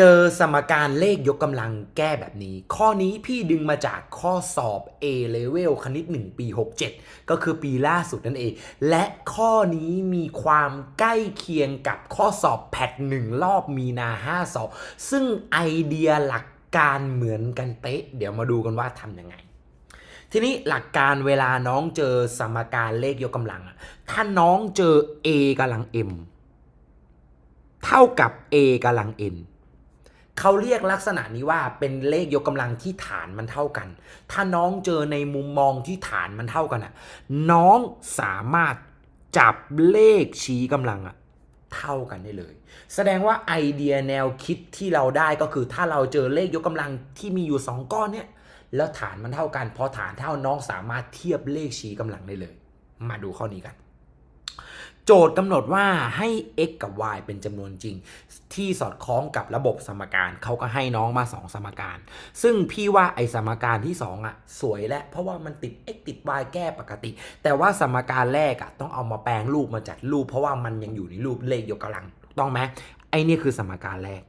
เจอสมการเลขยกกำลังแก้แบบนี้ ข้อนี้พี่ดึงมาจากข้อสอบ A Level คณิต 1 ปี 67 ก็คือปีล่าสุดนั่นเอง และข้อนี้มีความใกล้เคียงกับข้อสอบแพทหนึ่งรอบมีนา5สอบซึ่งไอเดียหลักการเหมือนกันเป๊ะ เดี๋ยวมาดูกันว่าทำยังไง ทีนี้หลักการเวลาน้องเจอสมการเลขยกกำลัง ถ้าน้องเจอ a กำลัง m เท่ากับ a กำลัง n เขาเรียกลักษณะนี้ว่าเป็นเลขยกกำลังที่ฐานมันเท่ากัน ถ้าน้องเจอในมุมมองที่ฐานมันเท่ากันอะน้องสามารถจับเลขชี้กำลังอะเท่ากันได้เลย แสดงว่าไอเดียแนวคิดที่เราได้ก็คือถ้าเราเจอเลขยกกำลังที่มีอยู่ 2 ก้อนเนี่ยแล้วฐานมันเท่ากันพอฐานเท่าน้องสามารถเทียบเลขชี้กำลังได้เลย มาดูข้อนี้กัน โจทย์กำหนดว่าให้ x กับ y เป็นจำนวนจริง ที่สอดคล้องกับระบบสมการเขาก็ให้น้องมา 2 สมการ ซึ่งพี่ว่าไอสมการที่ 2อะสวยแล้วเพราะว่ามันติด x ติด y แก้ปกติ แต่ว่าสมการแรกอะต้องเอามาแปลงรูปมาจัดรูป เพราะว่ามันยังอยู่ในรูปเลขยกกำลังต้องไหมไอนี่คือสมการแรก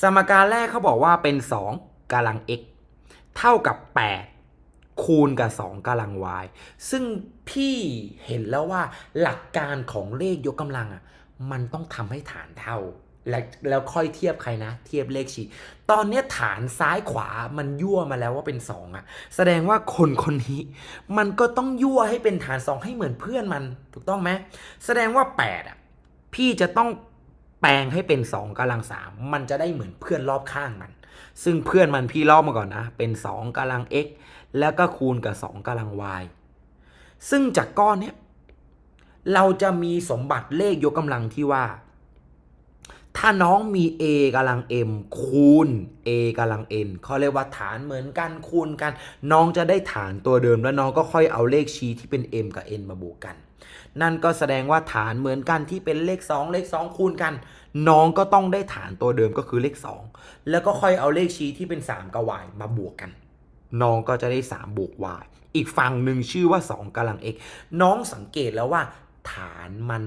สมการแรกเขาบอกว่าเป็น 2กำลัง x เท่ากับ 8 คูณกับ 2กำลัง y ซึ่งพี่เห็นแล้วว่าหลักการของเลขยกกำลังอะมันต้องทำให้ฐานเท่า แล้วแล้วค่อยเทียบใครนะ เทียบเลขชี้ตอนเนี้ยฐานซ้ายขวามันยั่วมาแล้วว่าเป็น 2อะ แสดงว่าคนคนนี้ มันก็ต้องยั่วให้เป็นฐาน 2 ให้เหมือนเพื่อนมันถูกต้องไหมแสดงว่า8อะพี่จะต้องแปลงให้เป็น 2กำลัง 3 มันจะได้เหมือนเพื่อนรอบข้างมัน ซึ่งเพื่อนมันพี่ลอกมาก่อนนะ เป็น 2กำลัง x แล้วก็คูณกับ 2กำลัง y ซึ่งจากก้อนเนี้ยเราจะมีสมบัติเลขยกกำลังที่ว่า ถ้าน้องมี a กำลัง m คูณ a กำลัง n เขาเรียกว่าฐานเหมือนกันคูณกัน น้องจะได้ฐานตัวเดิมแล้วน้องก็ค่อยเอาเลขชี้ที่เป็น m กับ n มาบวกกันนั่นก็แสดงว่าฐานเหมือนกันที่เป็นเลข 2 เลข 2 คูณกัน น้องก็ต้องได้ฐานตัวเดิมก็คือเลข 2 แล้วก็ค่อยเอาเลขชี้ที่เป็น 3กับ y มาบวกกัน น้องก็จะได้ 3 บวก y อีกฝั่งหนึ่งชื่อว่า 2กำลัง x น้องสังเกตแล้วว่า ฐานมัน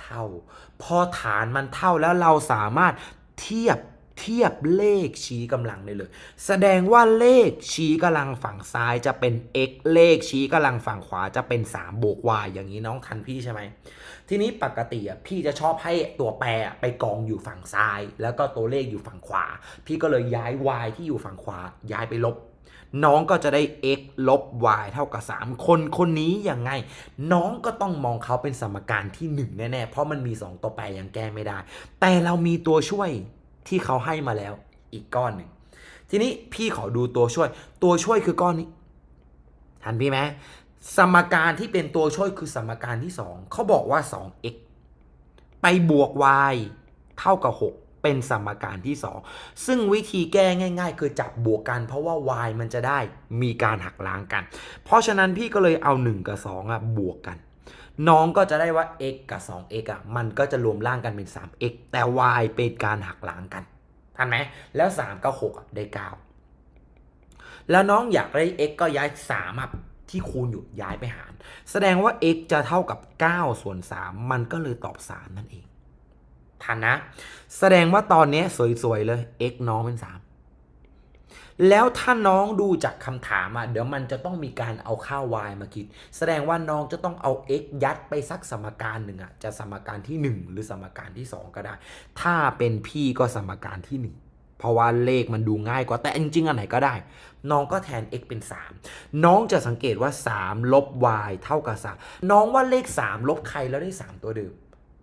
เท่า พอฐานมันเท่าแล้วเราสามารถเทียบเทียบเลขชี้กำลังได้เลย แสดงว่าเลขชี้กำลังฝั่งซ้ายจะเป็น x เลขชี้กำลังฝั่งขวาจะเป็น 3 บวก y อย่างนี้น้องทันพี่ใช่ไหม ทีนี้ปกติอะพี่จะชอบให้ตัวแปรไปกองอยู่ฝั่งซ้าย แล้วก็ตัวเลขอยู่ฝั่งขวา พี่ก็เลยย้าย y ที่อยู่ฝั่งขวาย้ายไปลบ น้องก็จะได้ x ลบ y เท่ากับ 3 คนคนนี้ยังไง น้องก็ต้องมองเขาเป็นสมการที่ 1 แน่ๆ เพราะมันมี 2 ตัวแปรยังแก้ไม่ได้ แต่เรามีตัวช่วยที่เขาให้มาแล้วอีกก้อนหนึ่ง ทีนี้พี่ขอดูตัวช่วย ตัวช่วยคือก้อนนี้ ทันพี่ไหมสมการที่เป็นตัวช่วยคือสมการที่ 2 เขาบอกว่า 2x ไปบวก y เท่ากับ 6 เป็นสมการที่ 2 ซึ่งวิธีแก้ง่าย ๆ คือจับบวกกัน เพราะว่า y มันจะได้มีการหักล้างกัน เพราะฉะนั้นพี่ก็เลยเอา 1 กับ 2 อะ บวกกัน น้องก็จะได้ว่า x กับ 2x อะ มันก็จะรวมร่างกันเป็น 3x แต่ y เป็นการหักล้างกันทันไหมแล้ว 3 กับ6อะได้ 9 แล้วน้องอยากได้ x ก็ย้าย3อะที่คูณอยู่ย้ายไปหาร แสดงว่า x จะเท่ากับ 9 ส่วน 3 มันก็เลยตอบ 3 นั่นเอง ทันนะ แสดงว่าตอนนี้สวยๆเลย x น้องเป็น 3 แล้วถ้าน้องดูจากคำถามอะเดี๋ยวมันจะต้องมีการเอาค่า y มาคิด แสดงว่าน้องจะต้องเอา x ยัดไปสักสมการหนึ่งอะจะสมการที่ 1 หรือสมการที่ 2 ก็ได้ ถ้าเป็นพี่ก็สมการที่ 1เพราะว่าเลขมันดูง่ายกว่าแต่จริงๆ อันไหนก็ได้ น้องก็แทน x เป็น 3 น้องจะสังเกตว่า 3 ลบ y เท่ากับ 3 น้องว่าเลข 3 ลบใครแล้วได้ 3 ตัวเดิม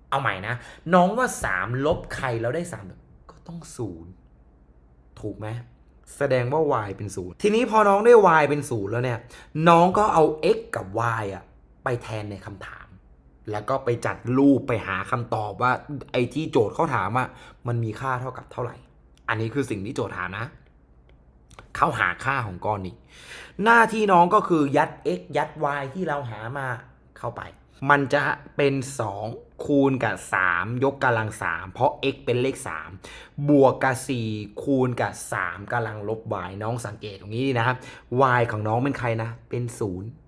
เอาใหม่นะ น้องว่า3ลบใครแล้วได้3ก็ต้อง0ถูกไหมแสดงว่า y เป็น0ทีนี้พอน้องได้ y เป็น0แล้วเนี่ย น้องก็เอา x กับ y อะไปแทนในคำถาม แล้วก็ไปจัดรูปไปหาคำตอบว่าไอ้ที่โจทย์เขาถามอะมันมีค่าเท่ากับเท่าไหร่ อันนี้คือสิ่งที่โจทย์ถามนะเขาหาค่าของก้อนนี้ หน้าที่น้องก็คือยัด x ยัด y ที่เราหามาเข้าไป มันจะเป็น 2 คูณกับ 3 ยกกำลัง 3 เพราะ x เป็นเลข 3 บวกกับ 4 คูณกับ 3กำลังลบ y น้องสังเกตตรงนี้ดีนะครับ y ของน้องเป็นใครนะ เป็น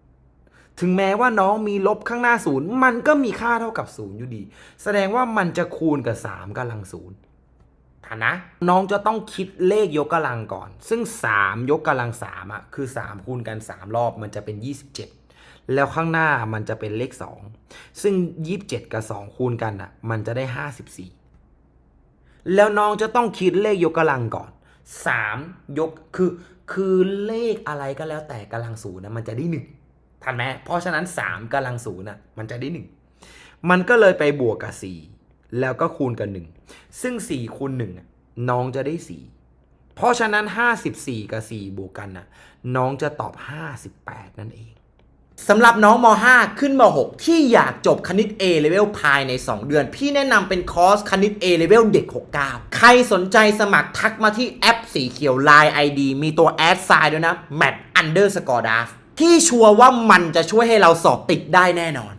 0 ถึงแม้ว่าน้องมีลบข้างหน้า 0 มันก็มีค่าเท่ากับ 0 อยู่ดี แสดงว่ามันจะคูณกับ 3กำลัง 0ทันนะน้องจะต้องคิดเลขยกกำลังก่อน ซึ่ง 3 ยกกำลัง3อะคือ 3 คูณกัน 3 รอบมันจะเป็น 27 แล้วข้างหน้ามันจะเป็นเลข 2 ซึ่ง 27 กับ 2 คูณกันอะ มันจะได้ 54 แล้วน้องจะต้องคิดเลขยกกำลังก่อน 3 ยกคือคือเลขอะไรก็แล้วแต่กำลังศูนย์นะมันจะได้หนึ่งทันไหมเพราะฉะนั้น 3กำลังศูนย์น่ะมันจะได้หนึ่งมันก็เลยไปบวกกับ 4 แล้วก็คูณกับ 1 ซึ่ง 4 คูณ1อะน้องจะได้ 4เพราะฉะนั้น 54 กับ 4 บวกกันน่ะน้องจะตอบ 58 นั่นเอง สำหรับน้องม .5 ขึ้นม .6 ที่อยากจบคณิต A level ภายใน 2 เดือน พี่แนะนำเป็นคอร์สคณิต A level เด็ก 69 ใครสนใจสมัครทักมาที่แอปสีเขียว Line ID มีตัวแอดไซด์ด้วยนะ mat underscore d a f ที่ชัวร์ว่ามันจะช่วยให้เราสอบติดได้แน่นอน